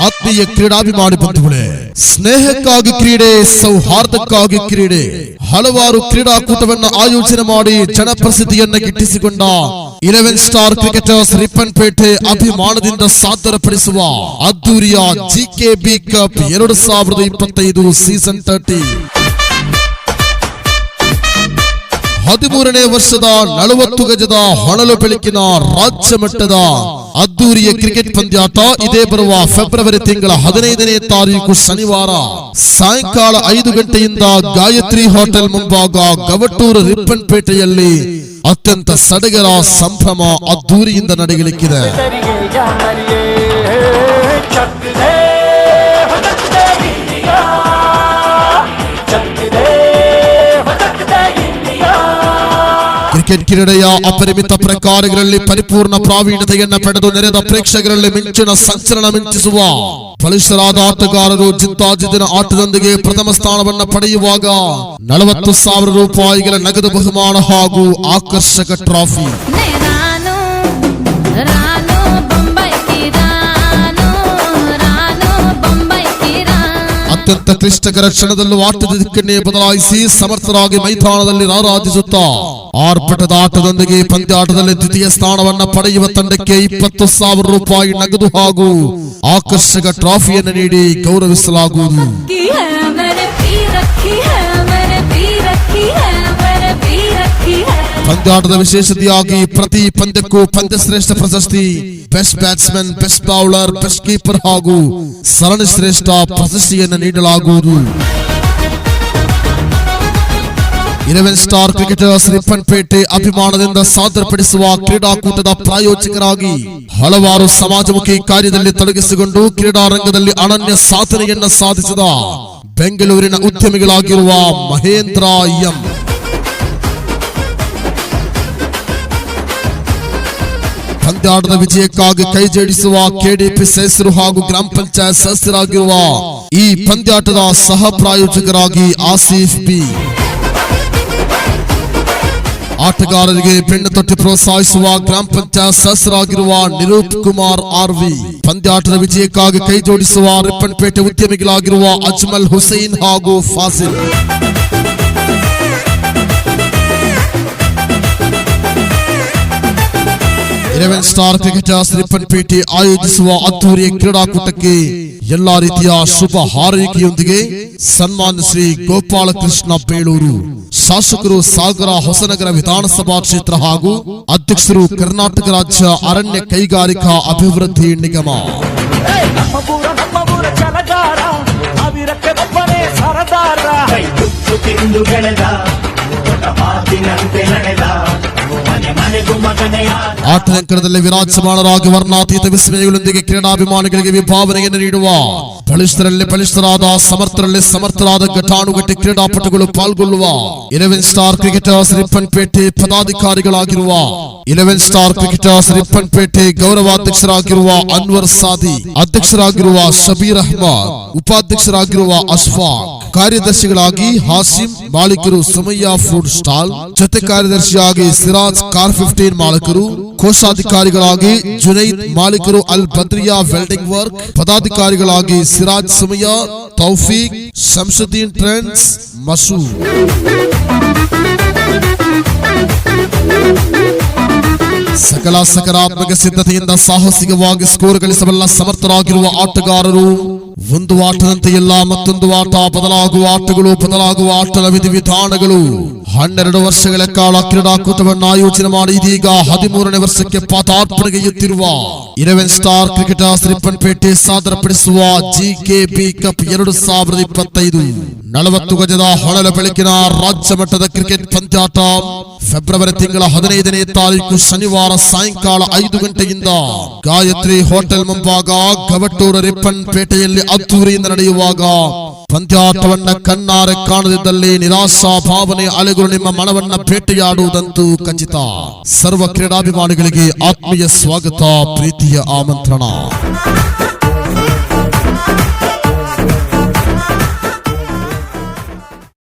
ಆತ್ಮೀಯ ಕ್ರೀಡಾಭಿಮಾನಿ ಬಂಧುಗಳೇ, ಸ್ನೇಹಕ್ಕಾಗಿ ಕ್ರೀಡೆ, ಸೌಹಾರ್ದಕ್ಕಾಗಿ ಕ್ರೀಡೆ. ಹಲವಾರು ಕ್ರೀಡಾಕೂಟವನ್ನ ಆಯೋಜನೆ ಮಾಡಿ ಜನಪ್ರಸಿದ್ಧಿಯನ್ನ ಗಿಟ್ಟಿಸಿಕೊಂಡ ಇಲೆವೆನ್ ಸ್ಟಾರ್ ಕ್ರಿಕೆಟರ್ಸ್ ರಿಪ್ಪನ್ಪೇಟೆ ಅಭಿಮಾನದಿಂದ ಸಾದರಪಡಿಸುವ ಅದ್ದೂರಿಯ ಜಿಕೆಬಿ ಕಪ್ ಎರಡು ಸಾವಿರದ ಇಪ್ಪತ್ತೈದು ಸೀಸನ್ ತರ್ಟಿ ಹದಿಮೂರನೇ ವರ್ಷದ ನಲವತ್ತು ಗಜದ ಹೊಳಲು ಬೆಳಕಿನ ರಾಜ್ಯ ಮಟ್ಟದ ಅದ್ದೂರಿಯ ಕ್ರಿಕೆಟ್ ಪಂದ್ಯಾಟ ಇದೇ ಬರುವ ಫೆಬ್ರವರಿ ತಿಂಗಳ ಹದಿನೈದನೇ ತಾರೀಕು ಶನಿವಾರ. ಸಾಯಂಕಾಲ ಐದು ಗಂಟೆಯಿಂದ ಗಾಯತ್ರಿ ಹೋಟೆಲ್ ಮುಂಭಾಗ ಗವಟೂರು ರಿಪ್ಪನ್ಪೇಟೆಯಲ್ಲಿ ಅತ್ಯಂತ ಸಡಗರ ಸಂಭ್ರಮ ಅದ್ದೂರಿಯಿಂದ ನಡೆಯಲಿಕ್ಕಿದೆ. ಕ್ರಿಕೆಟ್ ಕ್ರೀಡೆಯ ಅಪರಿಮಿತ ಪ್ರಕಾರಗಳಲ್ಲಿ ಪರಿಪೂರ್ಣ ಪ್ರಾವೀಣ್ಯತೆಯನ್ನ ಪಡೆದು ನೆರೆದ ಪ್ರೇಕ್ಷಕರಲ್ಲಿ ಮಿಂಚಿನ ಸಂಚಲನ ಮಿಂಚಿಸುವ ಬಲಿಷ್ಠರಾದ ಆಟಗಾರರು ಜಿದ್ದಾಜಿದ್ದಿನ ಆಟದೊಂದಿಗೆ ಪ್ರಥಮ ಸ್ಥಾನವನ್ನ ಪಡೆಯುವಾಗ ನಲವತ್ತು ಸಾವಿರ ರೂಪಾಯಿಗಳ ನಗದು ಬಹುಮಾನ ಹಾಗೂ ಆಕರ್ಷಕ ಟ್ರಾಫಿ ಅತ್ಯಂತ ಕ್ಲಿಷ್ಟಕರ ಕ್ಷಣದಲ್ಲೂ ಆಟದ ದಿಕ್ಕನ್ನೇ ಬದಲಾಯಿಸಿ ಸಮರ್ಥರಾಗಿ ಮೈದಾನದಲ್ಲಿ ರಾರಾಜಿಸುತ್ತಾ ಆರ್ಭಟದ ಆಟದೊಂದಿಗೆ ಪಂದ್ಯಾಟದಲ್ಲಿ ದ್ವಿತೀಯ ಸ್ಥಾನವನ್ನ ಪಡೆಯುವ ತಂಡಕ್ಕೆ ಇಪ್ಪತ್ತು ಸಾವಿರ ರೂಪಾಯಿ ನಗದು ಹಾಗೂ ಆಕರ್ಷಕ ಟ್ರಾಫಿಯನ್ನು ನೀಡಿ ಗೌರವಿಸಲಾಗುವುದು. ಪಂದ್ಯಾಟದ ವಿಶೇಷತೆಯಾಗಿ ಪ್ರತಿ ಪಂದ್ಯಕ್ಕೂ ಪಂದ್ಯಶ್ರೇಷ್ಠ ಪ್ರಶಸ್ತಿ best batsman best bowler best keeper ಹಾಗೂ ಸರಣಿ ಶ್ರೇಷ್ಠ ಪ್ರಶಸ್ತಿಯನ್ನು ನೀಡಲಾಗುವುದು ಇಲೆವೆನ್ ಸ್ಟಾರ್ ಕ್ರಿಕೆಟರ್ಸ್ ರಿಪ್ಪನ್ಪೇಟೆ ಅಭಿಮಾನದಿಂದ ಸಾದರಪಡಿಸುವ ಕ್ರೀಡಾಕೂಟದ ಪ್ರಾಯೋಜಕರಾಗಿ ಹಲವಾರು ಸಮಾಜಮುಖಿ ಕಾರ್ಯದಲ್ಲಿ ತೊಡಗಿಸಿಕೊಂಡು ಕ್ರೀಡಾ ರಂಗದಲ್ಲಿ ಅನನ್ಯ ಸಾಧನೆಯನ್ನ ಸಾಧಿಸಿದ ಬೆಂಗಳೂರಿನ ಉದ್ಯಮಿಗಳಾಗಿರುವ ಮಹೇಂದ್ರ ಎಂ ಪಂದ್ಯಾಟದ ವಿಜಯಕ್ಕಾಗಿ ಕೈ ಜೋಡಿಸುವ ಕೆಡಿಪಿ ಸದಸ್ಯರು ಹಾಗೂ ಗ್ರಾಮ ಪಂಚಾಯತ್ ಸದಸ್ಯರಾಗಿರುವ ಈ ಪಂದ್ಯಾಟದ ಸಹ ಪ್ರಾಯೋಜಕರಾಗಿ ಆಸಿಫ್ ಬಿ ಆಟಗಾರರಿಗೆ ಬೆನ್ನು ತಟ್ಟಿ ಪ್ರೋತ್ಸಾಹಿಸುವ ಗ್ರಾಮ ಪಂಚಾಯತ್ ಸದಸ್ಯರಾಗಿರುವ ನಿರೂಪ್ ಕುಮಾರ್ ಆರ್ವಿ ಪಂದ್ಯಾಟದ ವಿಜಯಕ್ಕಾಗಿ ಕೈ ಜೋಡಿಸುವ ರಿಪ್ಪನ್ಪೇಟೆ ಉದ್ಯಮಿಗಳಾಗಿರುವ ಅಜ್ಮಲ್ ಹುಸೈನ್ ಹಾಗೂ fossil eleven star cricketers Ripponpete ಆಯೋಜಿಸುವ ಅದ್ದೂರಿಯ ಕ್ರೀಡಾಕೂಟಕ್ಕೆ ಎಲ್ಲಾ ರೀತಿಯ ಶುಭ ಹಾರೈಕೆಯೊಂದಿಗೆ ಸನ್ಮಾನ್ಯ ಶ್ರೀ ಗೋಪಾಲಕೃಷ್ಣ ಬೇಳೂರು ಶಾಸಕರು ಸಾಗರ ಹೊಸನಗರ ವಿಧಾನಸಭಾ ಕ್ಷೇತ್ರ ಹಾಗೂ ಅಧ್ಯಕ್ಷರು ಕರ್ನಾಟಕ ರಾಜ್ಯ ಅರಣ್ಯ ಕೈಗಾರಿಕಾ ಅಭಿವೃದ್ಧಿ ನಿಗಮ ആട്ടിലക്കടത്തിലെ വിരാജമാണറാകി വർണാതീത വിസ്മയങ്ങളൊന്തിಗೆ ക്രീഡാഭിമാനികൾക്ക് വിഭാവനയെ നേരിടുവാൻ ಬಲಿಷ್ಠರಲ್ಲಿ ಬಲಿಷ್ಠರಾದ ಸಮರ್ಥರಲ್ಲಿ ಸಮರ್ಥರಾದ ಘಟಾನುಘಟಿ ಕ್ರೀಡಾಪಟುಗಳು ಪಾಲ್ಗೊಳ್ಳುವ ಇಲೆವೆನ್ ಸ್ಟಾರ್ ಕ್ರಿಕೆಟರ್ಸ್ ರಿಪ್ಪನ್ಪೇಟೆ ಪದಾಧಿಕಾರಿಗಳಾಗಿರುವ ಇಲೆವೆನ್ ಸ್ಟಾರ್ ಕ್ರಿಕೆಟರ್ಸ್ ರಿಪ್ಪನ್ಪೇಟೆ ಗೌರವಾಧ್ಯಕ್ಷರಾಗಿರುವ ಅನ್ವರ್ ಸಾದಿ, ಅಧ್ಯಕ್ಷರಾಗಿರುವ ಶಬೀರ್ ಅಹ್ಮದ್, ಉಪಾಧ್ಯಕ್ಷರಾಗಿರುವ ಅಶ್ಫಾಕ್, ಕಾರ್ಯದರ್ಶಿಗಳಾಗಿ ಹಾಸಿಂ, ಮಾಲೀಕರು ಸುಮಯ್ಯ ಫುಡ್ ಸ್ಟಾಲ್ ಜೊತೆ ಕಾರ್ಯದರ್ಶಿಯಾಗಿ ಸಿರಾಜ್ ಕಾರ್ ಫಿಫ್ಟೀನ್ ಮಾಲೀಕರು, ಕೋಶಾಧಿಕಾರಿಗಳಾಗಿ ಜುನೈದ್, ಮಾಲೀಕರು ಅಲ್ ಬದ್ರಿಯಾ ವೆಲ್ಡಿಂಗ್ ವರ್ಕ್ ಪದಾಧಿಕಾರಿಗಳಾಗಿ ಸಿರಾಜ್ ಸುಮಯ್ಯ ತೌಫೀಕ್ ಶಂಸುದ್ದೀನ್ ಟ್ರೆಂಡ್ಸ್ ಮಸೂ ಸಕಲ ಸಕಾರಾತ್ಮಕ ಸಿದ್ಧತೆಯಿಂದ ಸಾಹಸಿಕವಾಗಿ ಸ್ಕೋರ್ ಗಳಿಸಬಲ್ಲ ಸಮರ್ಥರಾಗಿರುವ ಆಟಗಾರರು ಒಂದು ಆಟದಂತೆ ಇಲ್ಲ ಮತ್ತೊಂದು ಆಟ ಬದಲಾಗುವ ಆಟಗಳು ಬದಲಾಗುವ ಆಟದ ವಿಧಿವಿಧಾನಗಳು ಹನ್ನೆರಡು ವರ್ಷಗಳ ಕಾಲ ಕ್ರೀಡಾಕೂಟವನ್ನು ಆಯೋಜನೆ ಮಾಡಿ ಇದೀಗ ಹದಿಮೂರನೇ ವರ್ಷಕ್ಕೆ ಪಾದಾರ್ಪಣೆಗೆಯುತ್ತಿರುವ eleven star cricketers Ripponpet ಸಾದರಪಡಿಸುವ ಜಿಕೆಬಿ cup ಎರಡು ಸಾವಿರದ ಇಪ್ಪತ್ತೈದು ನಲವತ್ತು ಗಜದ ಹೊಳಲ ಬೆಳಕಿನ ರಾಜ್ಯ ಮಟ್ಟದ ಕ್ರಿಕೆಟ್ ಪಂದ್ಯಾಟ ಫೆಬ್ರವರಿ ತಿಂಗಳ ಹದಿನೈದನೇ ತಾರೀಕು ಶನಿವಾರ ಸಾಯಂಕಾಲ ಐದು ಗಂಟೆಯಿಂದ ಗಾಯತ್ರಿ ಹೋಟೆಲ್ ಮುಂಭಾಗ ಗವಟೂರ ರಿಪ್ಪನ್ ಪೇಟೆಯಲ್ಲಿ ಅದ್ದೂರಿಯಿಂದ ನಡೆಯುವಾಗ ಪಂದ್ಯಾಟವನ್ನ ಕಣ್ಣಾರೆ ಕಾಣದಿದ್ದಲ್ಲಿ ನಿರಾಶಾ ಭಾವನೆ ಅಲೆಗಳು ನಿಮ್ಮ ಮನವನ್ನ ಭೇಟಿಯಾಡುವುದಂತೂ ಖಚಿತ ಸರ್ವ ಕ್ರೀಡಾಭಿಮಾನಿಗಳಿಗೆ ಆತ್ಮೀಯ ಸ್ವಾಗತ ಪ್ರೀತಿಯ ಆಮಂತ್ರಣ